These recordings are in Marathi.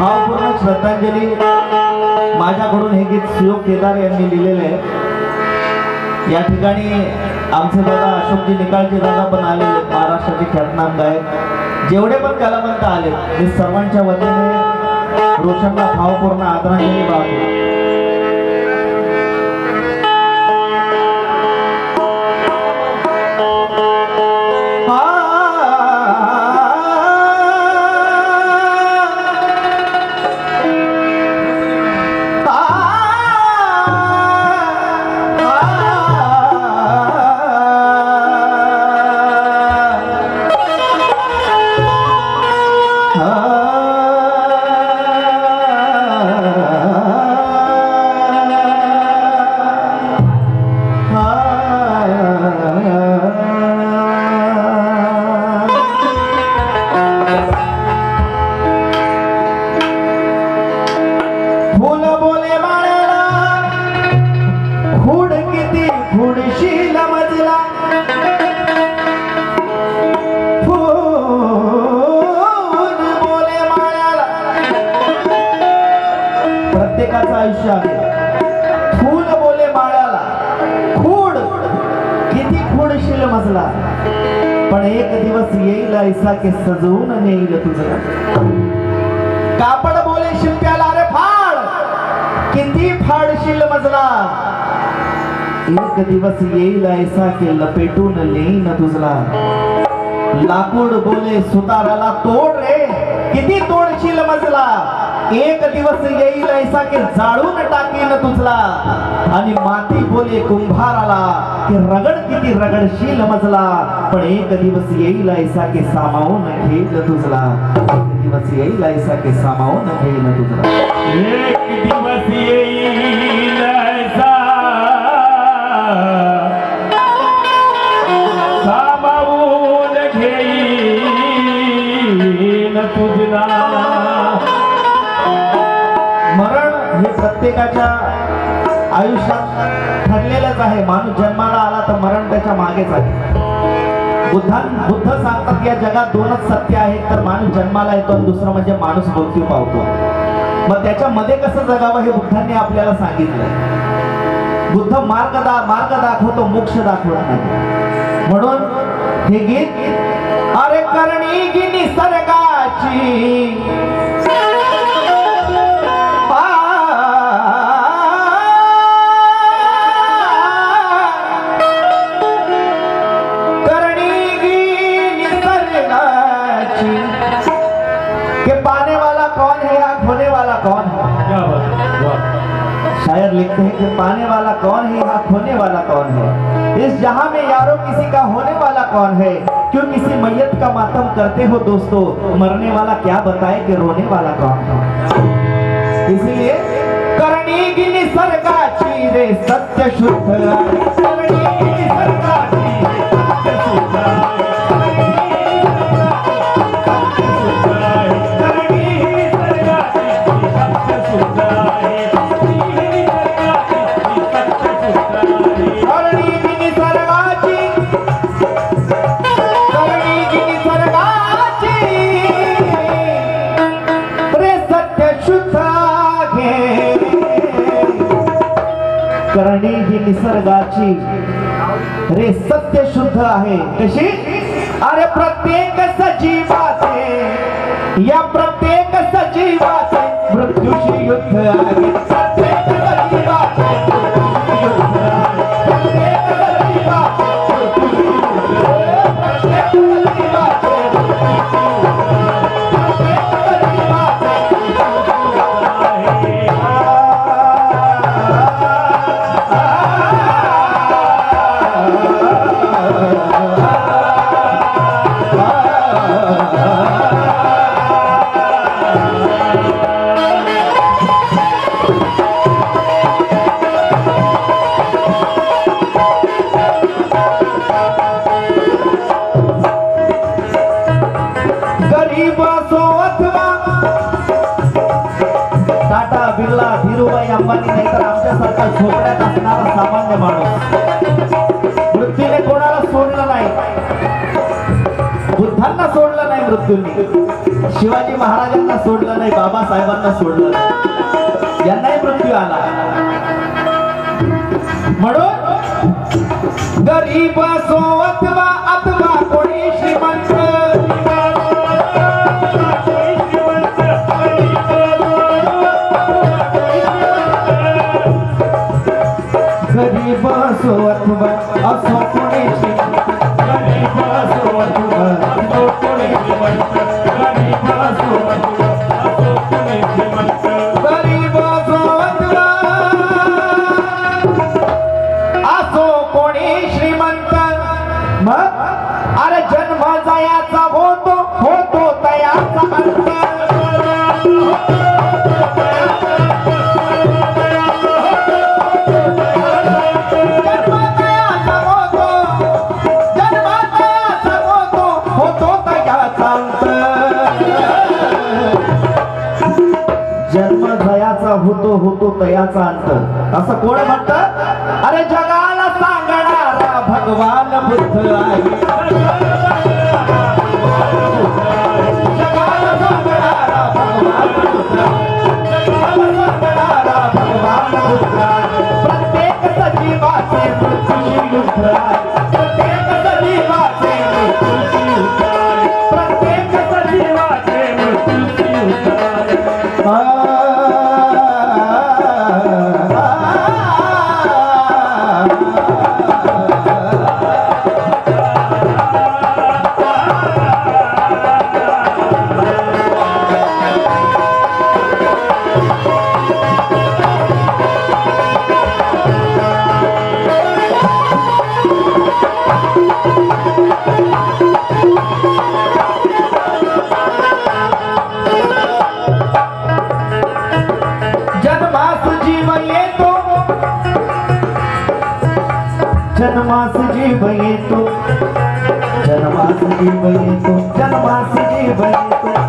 ही भावपूर्ण श्रद्धांजली माझ्याकडून हे गीत सुयोग केदार यांनी लिहिलेलं आहे. या ठिकाणी आमचे दादा अशोकजी निकाळचे दादा पण आलेले महाराष्ट्राचे ख्यातनाम गायक. जेवढे पण कलावंत आले ते सर्वांच्या वतीने रोशनला भावपूर्ण आदरांजली वाहतो. पण एक दिवस येईल ऐसा की सजवून नेईल तुझं. कापड बोले शिंप्याला अरे फाड! किती फाडशील मजला. एक दिवस येईल ऐसा की लपेटून नेईन तुझला. लाकूड बोले सुताराला तोड रे किती तोडशील मजला. एक दिवस येईल ऐसा की जाळून टाकीन तुझला. आणि माती बोले कुंभाराला. की रगड किती रगडशील मजला. पण एक दिवस येईल ऐसा की सामावून घेईल तुझला. एक दिवस येईल ऐसा की सामावून घेईल तुझला. एक दिवस येईल ऐसा. सामावून घेईन तुझला. मरण हे प्रत्येकाच्या आयुष्यात ठरलेलंच आहे. माणूस जन्माला आता मरण त्याच्या मागेच आहे. बुद्धां बुद्ध सांगतात या जगात दोनच सत्य आहेत तर माणूस जन्माला येतो आणि दुसरं म्हणजे माणूस मृत्यू पावतो. मग त्याच्यामध्ये कसं जगावं हे बुद्धांनी आपल्याला सांगितलंय. बुद्ध मार्ग दा मार्ग दाखवतो मोक्ष दाखवला नाही. म्हणून हे गीत अरे करणी गिनी निसर्गाची लिखते हैं कि पाने वाला कौन है, यहाँ खोने वाला कौन है? इस जहाँ में यारो किसी का होने वाला कौन है? क्यों किसी मैयत का मातम करते हो दोस्तों? मरने वाला क्या बताए कि रोने वाला कौन है? इसीलिए करणी सर का चीरे सत्य शुद्ध करणी सर निसर्गाची निसर्गाची रे सत्य शुद्ध आहे. कशी अरे प्रत्येक सजीवाचे या प्रत्येक सजीवाचे मृत्यूशी युद्ध आहे. आमच्यासारखा झोपड्यात असणारा सामान्य माणूस. मृत्यूने कोणाला सोडलं नाही. बुद्धांना सोडलं नाही मृत्यूंनी. शिवाजी महाराजांना सोडलं नाही बाबासाहेबांना सोडलं नाही. यांनाही मृत्यू आला. म्हणून गरीब असो अथवा अथवा कोणी तयाचा होतो होतो तयाचा जन्म जयाचा होतो होतो तयाचा अंत असं कोण म्हणत? अरे जगाला सांगणारा भगवान बुद्ध आहे. मृत्यूशी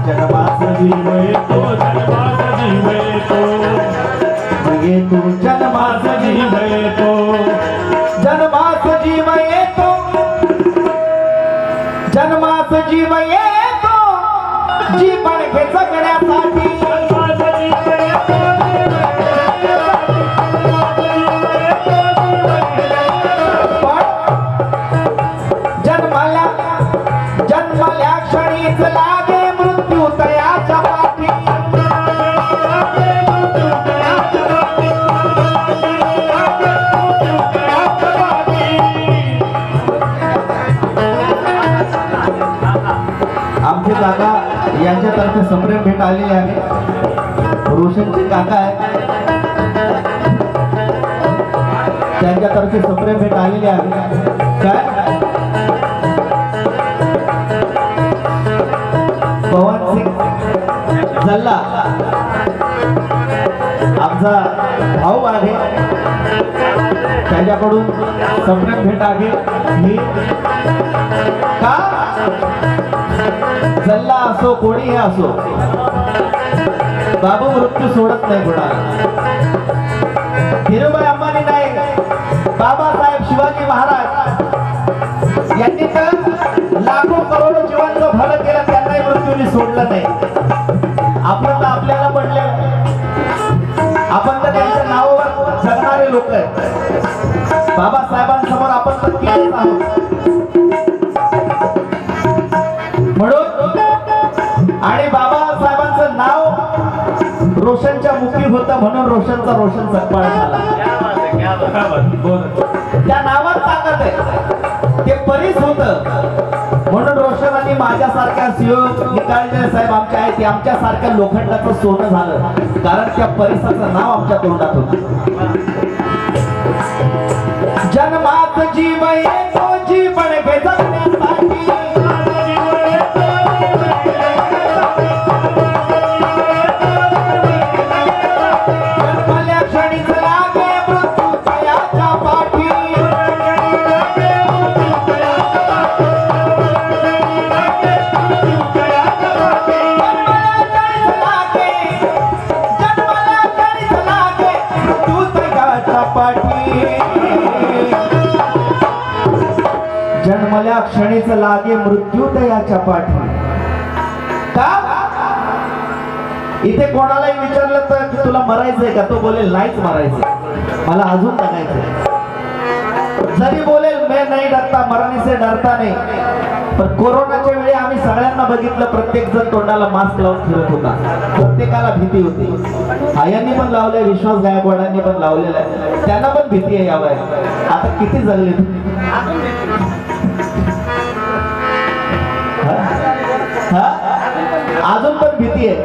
येतो जन्मास जीव येतो जन्मास जीव येतो जन्मास जीव येतो जन्मास जीव येतो जीवन हे जगण्यासाठी जन्मल्या जन्मल्या क्षणी लागे आमचे काका यांच्यातर्फे संप्रेम भेट आलेली आहे. रोशनचे काका आहेत. त्यांच्यातर्फे संप्रेम भेट आलेली आहे. काय? जल्ला आमचा भाऊ आहे. त्याच्याकडून संप्रेम भेट आहे. ही का? जल्ला असो कोणीही असो. बाबू मृत्यू सोडत नाही कोणा धीरूभाई अंबानी नाही. बाबासाहेब शिवाजी महाराज. यांनी तर लाखो करोडो जीवांचं भलं केलं त्यांनाही मृत्यूने सोडलं नाही. जगणारे लोक आहेत. बाबासाहेबांसमोर आपण नक्कीच आहोत. म्हणून आणि बाबासाहेबांचं नाव रोशनच्या मुखी होतं म्हणून रोशनचा रोशन सकपाळ त्या नावात ताकद आहे. ते परीस होत. म्हणून रोशन आणि माझ्यासारख्या सीओ निकाळजे साहेब आमच्या आहेत ते आमच्यासारख्या लोखंडाचं सोनं झालं. कारण त्या परिसाचं नाव आमच्या तोंडात होतं. जन्मात जीव एक जन्मल्या क्षणीच लागे मृत्यू तयाच्या पाठी का? इथे कोणालाही विचारलं तर की तुला मरायचंय का? तो बोलेल नाहीच मरायचंय. मला अजून जगायचंय जरी बोलेल मे नाही डरता मरने से डरता नाही. पण कोरोनाच्या वेळी आम्ही सगळ्यांना बघितलं प्रत्येक जण तोंडाला मास्क लावून फिरत होता. प्रत्येकाला भीती होती. आयांनी पण लावलंय विश्वास गायकवाडांनी पण लावलेला आहे. त्यांना पण भीती आहे यावर. आता किती जगले तुम्ही? हा? अजून पण भीती आहे.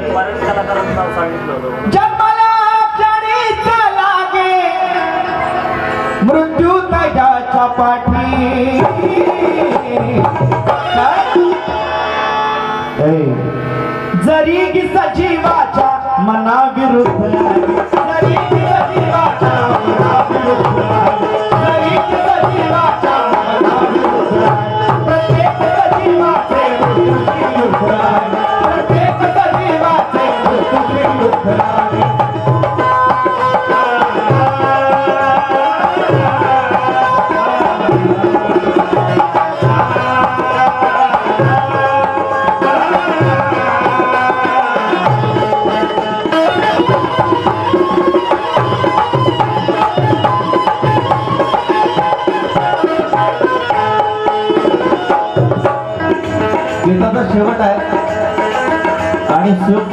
जन्माला क्षणीच लागे मृत्यू त्याच्या पाठी. जरी की सजीवाच्या मनाविरुद्ध जरी की सजीवाच्या मनाविरुद्ध जरी की सजीवाच्या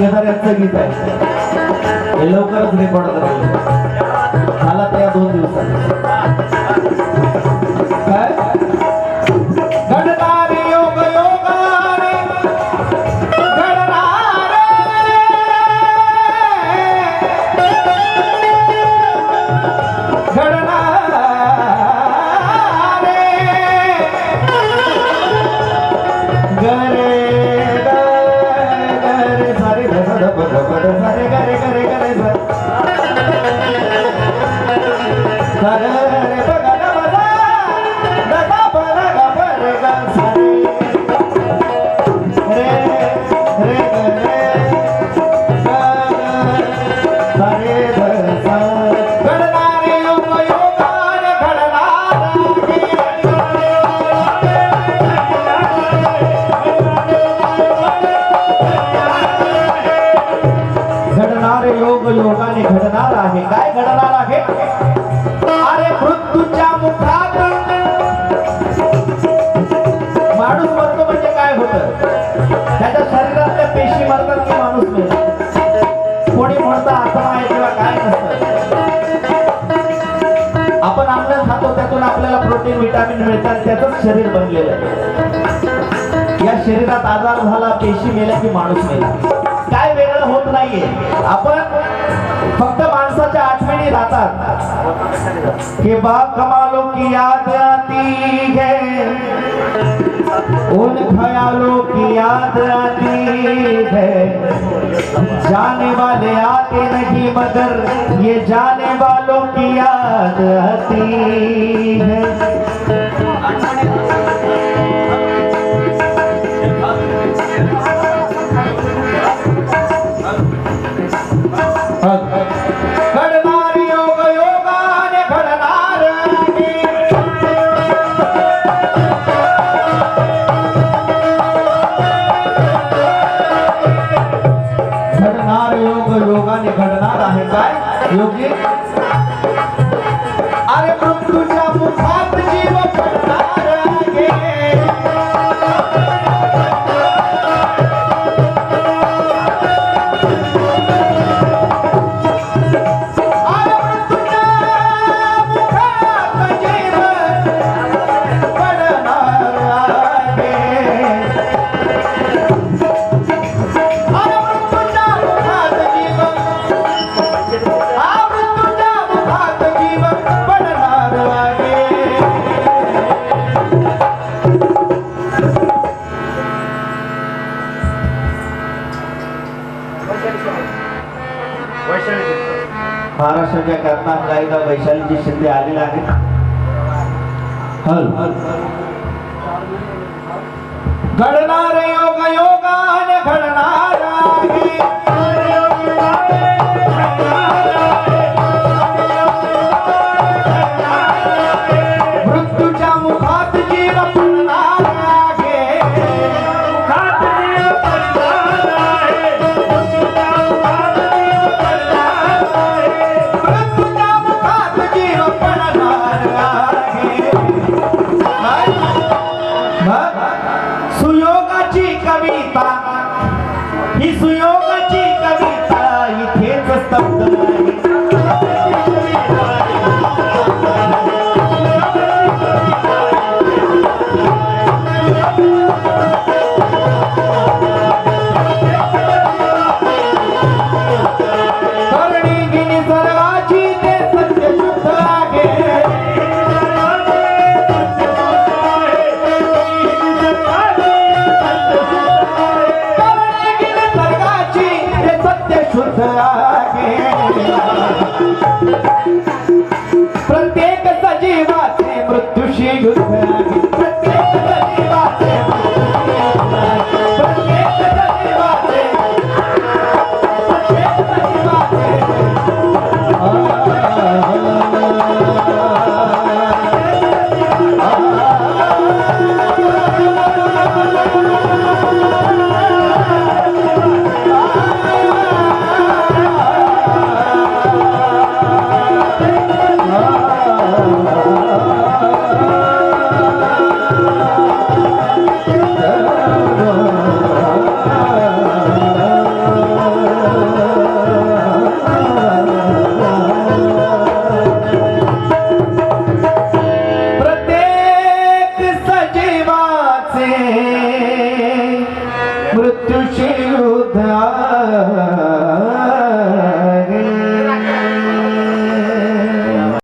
आणि शिव गीत आहे. हे लवकरच रेकॉर्ड करायचं. झाला त्या दोन दिवसात. अरे मृत्यूच्या मुखात. माणूस मरतो म्हणजे काय होत? त्याच्या शरीरातल्या पेशी मरतात की माणूस कोणी म्हणतं आत्मा आहे किंवा काय नसतं? आपण अन्न खातो त्यातून आपल्याला प्रोटीन विटामिन मिळतात त्याच शरीर बनलेलं आहे. या शरीरात आजार झाला पेशी मेल्या की माणूस मेला? काय वेगळं होत नाहीये. आपण फक्त माणसाच्या आठवणी कि बाप कमालों की याद आती है। उन ख्यालों की याद आती है। जाने वाले आते नहीं मगर ये जाने वालों की याद आती है। महाराष्ट्राच्या ख्यातनाम गायिका वैशालीजी शिंदे आलेला आहे. हल. ही सुयोगाची कविता इथेच स्तब्ध करणी गिनी